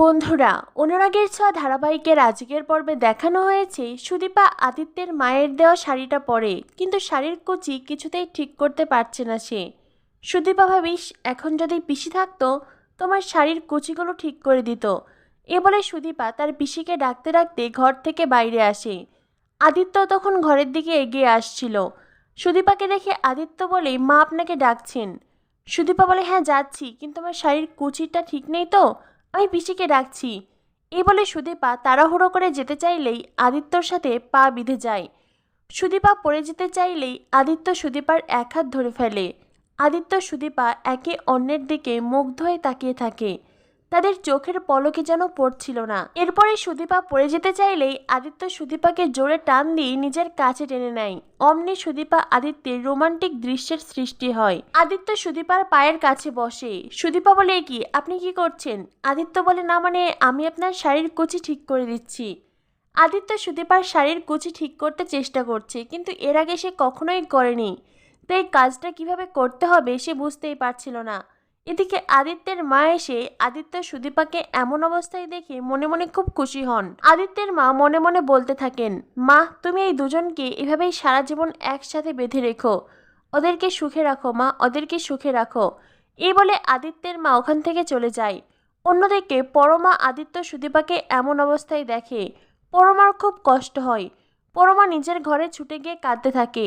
বন্ধুরা, অনুরাগের ছোঁয়া ধারাবাহিকের আজকের পর্বে দেখানো হয়েছে সুদীপা আদিত্যের মায়ের দেওয়া শাড়িটা পরে, কিন্তু শাড়ির কুচি কিছুতেই ঠিক করতে পারছে না সে। সুদীপা ভাবিস, এখন যদি পিসি থাকতো, তোমার শাড়ির কুচিগুলো ঠিক করে দিত। এ বলে সুদীপা তার পিসিকে ডাকতে ডাকতে ঘর থেকে বাইরে আসে। আদিত্য তখন ঘরের দিকে এগিয়ে আসছিল। সুদীপাকে দেখে আদিত্য বলে, মা আপনাকে ডাকছেন। সুদীপা বলে হ্যাঁ যাচ্ছি, কিন্তু আমার শাড়ির কুচিটা ঠিক নেই তো? আমি পিসিকে ডাকছি। এই বলে সুদীপা তাড়াহুড়ো করে যেতে চাইলেই আদিত্যর সাথে পা বিঁধে যায়। সুদীপা পড়ে যেতে চাইলেই আদিত্য সুদীপার এক হাত ধরে ফেলে। আদিত্য সুদীপা একে অন্যের দিকে মুগ্ধ হয়ে তাকিয়ে থাকে। তাদের চোখের পলকে যেন পড়ছিল না। এরপরে সুদীপা পড়ে যেতে চাইলেই আদিত্য সুদীপাকে জোরে টান দিয়ে নিজের কাছে টেনে নেয়। অমনি সুদীপা আদিত্যের রোমান্টিক দৃশ্যের সৃষ্টি হয়। আদিত্য সুদীপার পায়ের কাছে বসে। সুদীপা বলে, কি, আপনি কি করছেন? আদিত্য বলে, না মানে আমি আপনার শাড়ির কুচি ঠিক করে দিচ্ছি। আদিত্য সুদীপার শাড়ির কুচি ঠিক করতে চেষ্টা করছে, কিন্তু এর আগে সে কখনোই করেনি। তাই কাজটা কীভাবে করতে হবে সে বুঝতেই পারছিল না। এদিকে আদিত্যের মা এসে আদিত্য সুদীপাকে এমন অবস্থায় দেখে মনে মনে খুব খুশি হন। আদিত্যের মা মনে মনে বলতে থাকেন, মা, তুমি এই দুজনকে এভাবেই সারা জীবন একসাথে বেঁধে রেখো। ওদেরকে সুখে রাখো, মা, ওদেরকে সুখে রাখো। এই বলে আদিত্যের মা ওখান থেকে চলে যায়। অন্যদিকে পরমা আদিত্য সুদীপাকে এমন অবস্থায় দেখে, পরমার খুব কষ্ট হয়। পরমা নিজের ঘরে ছুটে গিয়ে কাঁদতে থাকে।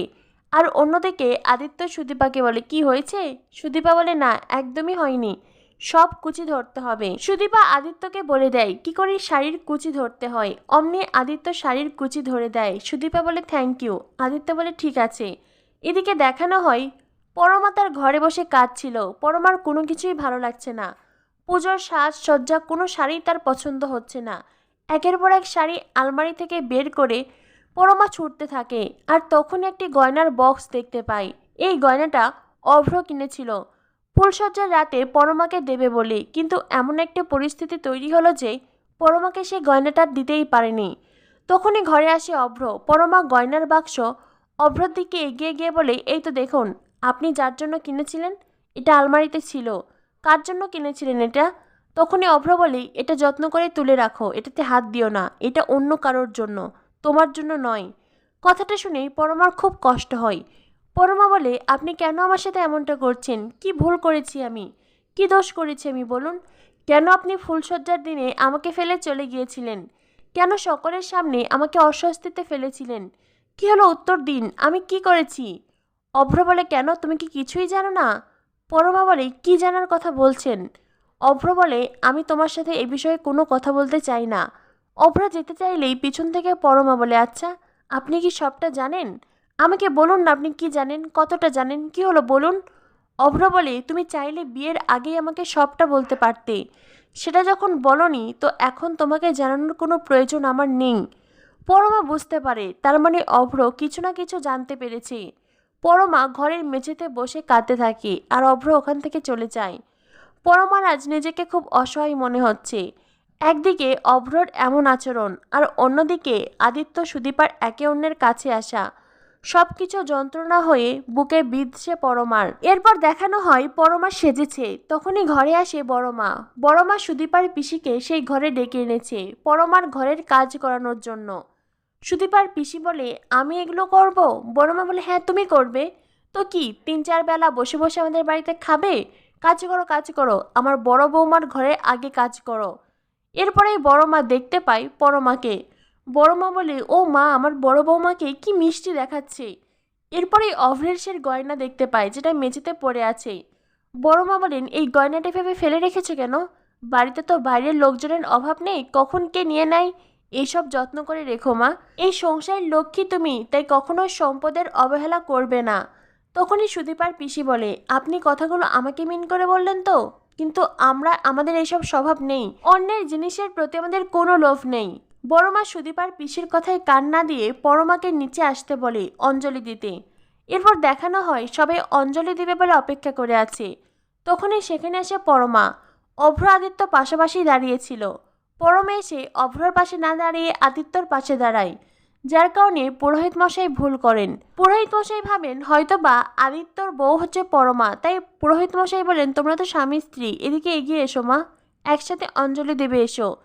আর অন্যদিকে আদিত্য সুদীপাকে বলে, কি হয়েছে? সুদীপা বলে, না, একদমই হয়নি। সব কুচি ধরতে হবে। সুদীপা আদিত্যকে বলে দেয়, কি করে শাড়ির কুচি ধরতে হয়? অমনি আদিত্য শাড়ির কুচি ধরে দেয়। সুদীপা বলে, থ্যাংক ইউ। আদিত্য বলে, ঠিক আছে। এদিকে দেখানো হয় পরমা তার ঘরে বসে কাঁদছিল পরমার কোনো কিছুই ভালো লাগছে না। পুজোর সাজসজ্জা, কোনো শাড়ি তার পছন্দ হচ্ছে না। একের পর এক শাড়ি আলমারি থেকে বের করে পরমা ছুটতে থাকে আর তখন একটি গয়নার বক্স দেখতে পাই। এই গয়নাটা অভ্র কিনেছিল। ফুলসজ্জার রাতে পরমাকে দেবে বলে, কিন্তু এমন একটা পরিস্থিতি তৈরি হলো যে পরমাকে সে গয়নাটা দিতেই পারেনি। তখনই ঘরে আসে অভ্র। পরমা গয়নার বাক্স অভ্রর দিকে এগিয়ে গিয়ে বলে, এই তো দেখুন, আপনি যার জন্য কিনেছিলেন, এটা আলমারিতে ছিল। কার জন্য কিনেছিলেন এটা? তখনই অভ্র বলে, এটা যত্ন করে তুলে রাখো, এটাতে হাত দিও না, এটা অন্য কারোর জন্য। তোমার জন্য নয়। কথাটা শুনেই পরমার খুব কষ্ট হয়। পরমা বলে, আপনি কেন আমার সাথে এমনটা করছেন? কি ভুল করেছি আমি? কি দোষ করেছি আমি, বলুন? কেন আপনি ফুলসজ্জার দিনে আমাকে ফেলে চলে গিয়েছিলেন? কেন সকলের সামনে আমাকে অস্বস্তিতে ফেলেছিলেন? কি হলো উত্তর দিন? আমি কি করেছি? অভ্র বলে, কেন? তুমি কি কিছুই জানো না? পরমা বলে, কি জানার কথা বলছেন? অভ্র বলে, আমি তোমার সাথে এ বিষয়ে কোনো কথা বলতে চাই না। অভ্রা যেতে চাইলেই পিছন থেকে পরমা বলে আচ্ছা আপনি কি সবটা জানেন? আমাকে বলুন না আপনি কি জানেন? কতটা জানেন? কি হলো বলুন? অভ্র বলে, তুমি চাইলে বিয়ের আগেই আমাকে সবটা বলতে পারতে। সেটা যখন বলনি, তো এখন তোমাকে জানানোর কোনো প্রয়োজন আমার নেই। পরমা বুঝতে পারে, তার মানে অভ্র কিছু না কিছু জানতে পেরেছে। পরমা ঘরের মেঝেতে বসে কাঁদতে থাকে, আর অভ্র ওখান থেকে চলে যায়। পরমার আজ নিজেকে খুব অসহায় মনে হচ্ছে। একদিকে অভ্রর এমন আচরণ আর অন্যদিকে আদিত্য সুদীপার একে অন্যের কাছে আসা। সব কিছু যন্ত্রণা হয়ে বুকে বিঁধছে পরমার। এরপর দেখানো হয় পরমা সেজেছে। তখনই ঘরে আসে বড়মা। বড়মা সুদীপার পিসিকে সেই ঘরে ডেকে এনেছে, পরমার ঘরের কাজ করানোর জন্য। সুদীপার পিসি বলে, আমি এগুলো করব? বড়মা বলে হ্যাঁ তুমি করবে। তো কি তিন চার বেলা বসে বসে আমাদের বাড়িতে খাবে? কাজ করো কাজ করো। আমার বড় বৌমার ঘরে আগে কাজ করো। এরপরেই বড় মা দেখতে পায় পরমাকে। বড় মা বলে, ও মা, আমার বড় বৌমাকে কি মিষ্টি দেখাচ্ছে? এরপরেই অভ্রেশের গয়না দেখতে পায় যেটা মেঝেতে পড়ে আছে। বড় মা বলেন, এই গয়নাটা ভেবে ফেলে রেখেছো কেন? বাড়িতে তো বাইরের লোকজনের অভাব নেই, কখন কে নিয়ে নেয়? এইসব যত্ন করে রেখো মা। এই সংসারের লক্ষ্মী তুমি, তাই কখনো সম্পদের অবহেলা করবে না। তখনই সুদীপার পিসি বলে, আপনি কথাগুলো আমাকে মিন করে বললেন তো? কিন্তু আমরা, আমাদের এইসব স্বভাব নেই। অন্যের জিনিসের প্রতি আমাদের কোনো লোভ নেই। বড়মা সুদীপার পিসির কথায় কান না দিয়ে পরমাকে নিচে আসতে বলে অঞ্জলি দিতে। এরপর দেখানো হয়, সবাই অঞ্জলি দিবে বলে অপেক্ষা করে আছে। তখনই সেখানে এসে পরমা। অভ্র আদিত্য পাশাপাশি দাঁড়িয়েছিল পরমে এসে অভ্রর পাশে না দাঁড়িয়ে আদিত্যর পাশে দাঁড়ায়। যার কারণে পুরোহিত মশাই ভুল করেন। পুরোহিত মশাই ভাবেন, হয়তোবা আদিত্যর বউ হচ্ছে পরমা। তাই পুরোহিত মশাই বলেন, তোমরা তো স্বামী, স্ত্রী। এদিকে এগিয়ে এসো, মা। একসাথে অঞ্জলি দেবে, এসো।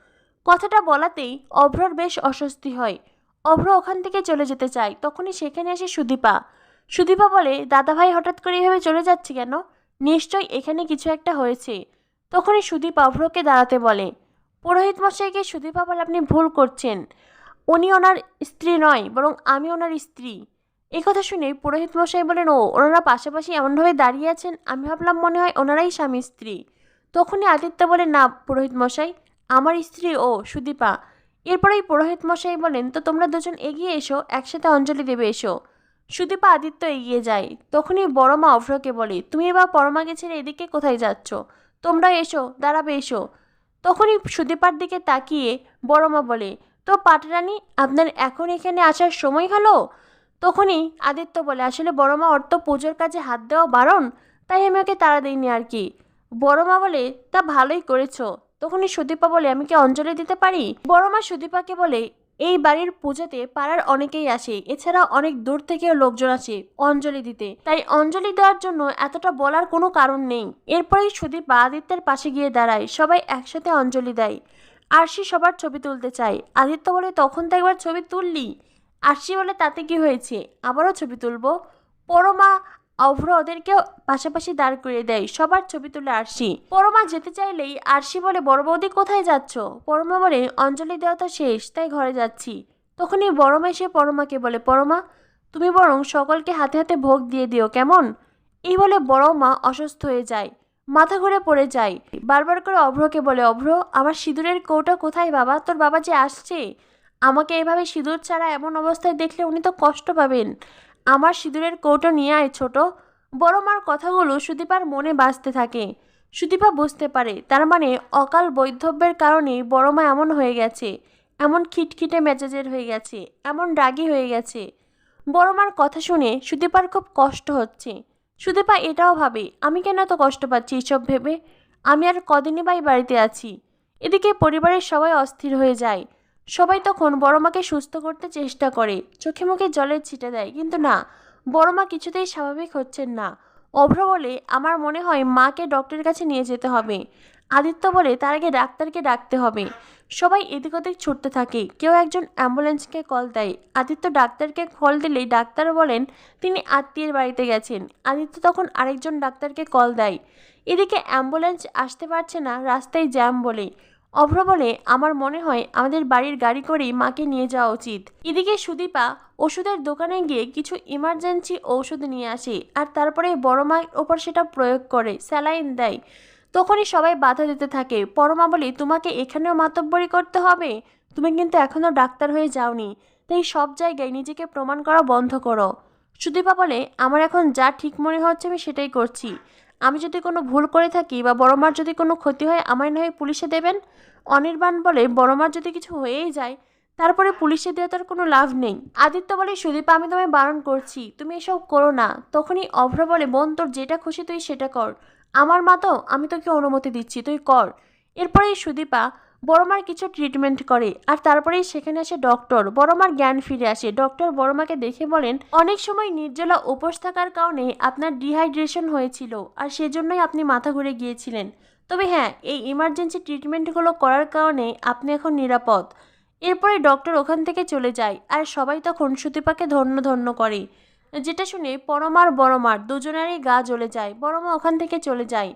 কথাটা বলাতেই অভ্রর বেশ অস্বস্তি হয়। অভ্র ওখান থেকে চলে যেতে চায়। তখনই সেখানে আসে সুদীপা। সুদীপা বলে, দাদাভাই হঠাৎ করে এভাবে চলে যাচ্ছে কেন? নিশ্চয় এখানে কিছু একটা হয়েছে। তখনই সুদীপা অভ্রকে দাঁড়াতে বলে, পুরোহিত মশাইকে সুদীপা বলে আপনি ভুল করছেন। উনি ওনার স্ত্রী নয়, বরং আমি ওনার স্ত্রী। এই কথা শুনে পুরোহিত মশাই বলেন, ও, ওনারা পাশাপাশি এমনভাবে দাঁড়িয়ে আছেন, আমি ভাবলাম মনে হয় ওনারাই স্বামী স্ত্রী। তখনই আদিত্য বলে না পুরোহিত মশাই, আমার স্ত্রী ও সুদীপা। এরপরেই পুরোহিত মশাই বলেন, তো তোমরা দুজন এগিয়ে এসো, একসাথে অঞ্জলি দেবে, এসো। সুদীপা আদিত্য এগিয়ে যায়। তখনই বড় মা অভ্রকে বলে, তুমি এবার পরমাকে ছেড়ে এদিকে কোথায় যাচ্ছ? তোমরা এসো, দাঁড়াবে, এসো। তখনই সুদীপার দিকে তাকিয়ে বড় মা বলে তো পাটরানি, আপনার এখন এখানে আসার সময় হলো? তখনই আদিত্য বলে, আসলে বড় মা অর্থ পুজোর কাজে হাত দেওয়া বারণ, তাই আমি ওকে তাড়া দিইনি আর কি। বড় মা বলে, তা ভালোই করেছ। তখনই সুদীপা বলে, আমি কি অঞ্জলি দিতে পারি? বড় মা সুদীপাকে বলে, এই বাড়ির পুজোতে পাড়ার অনেকেই আসে, এছাড়া অনেক দূর থেকেও লোকজন আসে অঞ্জলি দিতে। তাই অঞ্জলি দেওয়ার জন্য এতটা বলার কোনো কারণ নেই। এরপরেই সুদীপা আদিত্যের পাশে গিয়ে দাঁড়ায়, সবাই একসাথে অঞ্জলি দেয়। আরশি সবার ছবি তুলতে চায়। আদিত্য বলে, তখন তো একবার ছবি তুললি। আরশি বলে, তাতে কি হয়েছে? আবারও ছবি তুলবো? পরমা অভ্র ওদেরকেও পাশাপাশি দাঁড় করিয়ে দেয়, সবার ছবি তুলে আরশি। পরমা যেতে চাইলেই আরশি বলে, বড় বৌদি, কোথায় যাচ্ছ? পরমা বলে, অঞ্জলি দেওয়া তো শেষ, তাই ঘরে যাচ্ছি। তখনই বড়মা এসে পরমাকে বলে, পরমা, তুমি বরং সকলকে হাতে হাতে ভোগ দিয়ে দিও, কেমন? এই বলে বড় মা অসুস্থ হয়ে যায়। মাথা ঘুরে পড়ে যায় বারবার করে অভ্রকে বলে, অভ্র, আমার সিঁদুরের কৌটা কোথায় বাবা? তোর বাবা যে আসছে। আমাকে এভাবে সিঁদুর ছাড়া এমন অবস্থায় দেখলে উনি তো কষ্ট পাবেন। আমার সিঁদুরের কৌটো নিয়ে আয় ছোট। বড় মার কথাগুলো সুদীপার মনে বাঁচতে থাকে। সুদীপা বুঝতে পারে, তার মানে অকাল বৈধব্যের কারণে বড় মা এমন হয়ে গেছে। এমন খিটখিটে মেজাজের হয়ে গেছে, এমন রাগী হয়ে গেছে। বড় মার কথা শুনে সুদীপার খুব কষ্ট হচ্ছে। সুদীপা এটাও ভাবে, আমি কেন এত কষ্ট পাচ্ছি এসব ভেবে? আমি আর কদিনই বা বাড়িতে আছি। এদিকে পরিবারের সবাই অস্থির হয়ে যায়। সবাই তখন বড় মাকে সুস্থ করতে চেষ্টা করে, চোখে মুখে জলের ছিটে দেয়, কিন্তু না, বড় মা কিছুতেই স্বাভাবিক হচ্ছেন না। অভ্র বলে, আমার মনে হয় মাকে ডক্টরের কাছে নিয়ে যেতে হবে। আদিত্য বলে, তার আগে ডাক্তারকে ডাকতে হবে। সবাই এদিক ওদিক ছুটতে থাকে। কেউ একজন অ্যাম্বুলেন্সকে কল দেয়। আদিত্য ডাক্তারকে কল দিলেই ডাক্তার বলেন, তিনি আত্মীয়ের বাড়িতে গেছেন। আদিত্য তখন আরেকজন ডাক্তারকে কল দেয়। এদিকে অ্যাম্বুলেন্স আসতে পারছে না, রাস্তায় জ্যাম বলে। অভ্র বলে আমার মনে হয় আমাদের বাড়ির গাড়ি করেই মাকে নিয়ে যাওয়া উচিত। এদিকে সুদীপা ওষুধের দোকানে গিয়ে কিছু ইমার্জেন্সি ঔষধ নিয়ে আসে আর তারপরে বড় মায়ের ওপর সেটা প্রয়োগ করে, স্যালাইন দেয়। তখনই সবাই বাধা দিতে থাকে। পরমা বলি, তোমাকে এখানেও মাতব্বরি করতে হবে? তুমি কিন্তু এখনও ডাক্তার হয়ে যাওনি। তাই সব জায়গায় নিজেকে প্রমাণ করা বন্ধ করো। সুদীপা বলে, আমার এখন যা ঠিক মনে হচ্ছে আমি সেটাই করছি। আমি যদি কোনো ভুল করে থাকি বা বড় মার যদি কোনো ক্ষতি হয়, আমায় না হয় পুলিশে দেবেন? অনির্বাণ বলে, বড় মার যদি কিছু হয়েই যায়, তারপরে পুলিশে দেওয়া তার কোনো লাভ নেই। আদিত্য বলে, সুদীপা, আমি তোমায় বারণ করছি। তুমি এসব করো না। তখনই অভ্র বলে, বোন, তোর যেটা খুশি তুই সেটা কর। আমার মা তো, আমি তোকে অনুমতি দিচ্ছি, তুই কর। এরপরেই সুদীপা বড়মার কিছু ট্রিটমেন্ট করে আর তারপরেই সেখানে আসে ডক্টর বড়মার জ্ঞান ফিরে আসে। ডক্টর বড়মাকে দেখে বলেন, অনেক সময় নির্জলা উপোস থাকার কারণে আপনার ডিহাইড্রেশন হয়েছিল আর সেজন্যই আপনি মাথা ঘুরে গিয়েছিলেন। তবে হ্যাঁ এই ইমার্জেন্সি ট্রিটমেন্টগুলো করার কারণে আপনি এখন নিরাপদ। এরপরে ডক্টর ওখান থেকে চলে যায় আর সবাই তখন সুদীপাকে ধন্য ধন্য করে। যেটা শুনে পরমার বড়মার দুজনেরই গা জ্বলে যায়। বড়মা ওখান থেকে চলে যায়।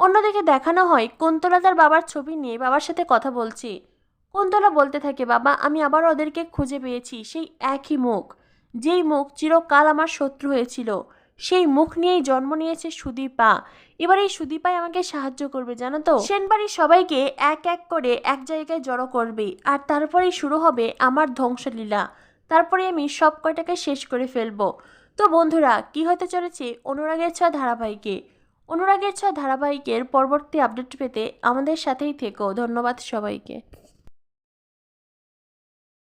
অন্যদিকে দেখানো হয়, কুন্তলা তার বাবার ছবি নিয়ে বাবার সাথে কথা বলছে। কুন্তলা বলতে থাকে, বাবা, আমি আবার ওদেরকে খুঁজে পেয়েছি, সেই একই মুখ। যেই মুখ চিরকাল আমার শত্রু হয়েছিল, সেই মুখ নিয়েই জন্ম নিয়েছে সুদীপা। এবার এই সুদীপাই আমাকে সাহায্য করবে, জানো তো? সেনবাড়ির সবাইকে এক এক করে এক জায়গায় জড়ো করবে, আর তারপরেই শুরু হবে আমার ধ্বংসলীলা। তারপরে আমি সব কয়টাকে শেষ করে ফেলব। তো বন্ধুরা, কি হতে চলেছে অনুরাগের ছোঁয়া ধারাবাহিকে? অনুরাগের ছয় ধারাবাহিকের পরবর্তী আপডেট পেতে আমাদের সাথেই থেকো। ধন্যবাদ সবাইকে।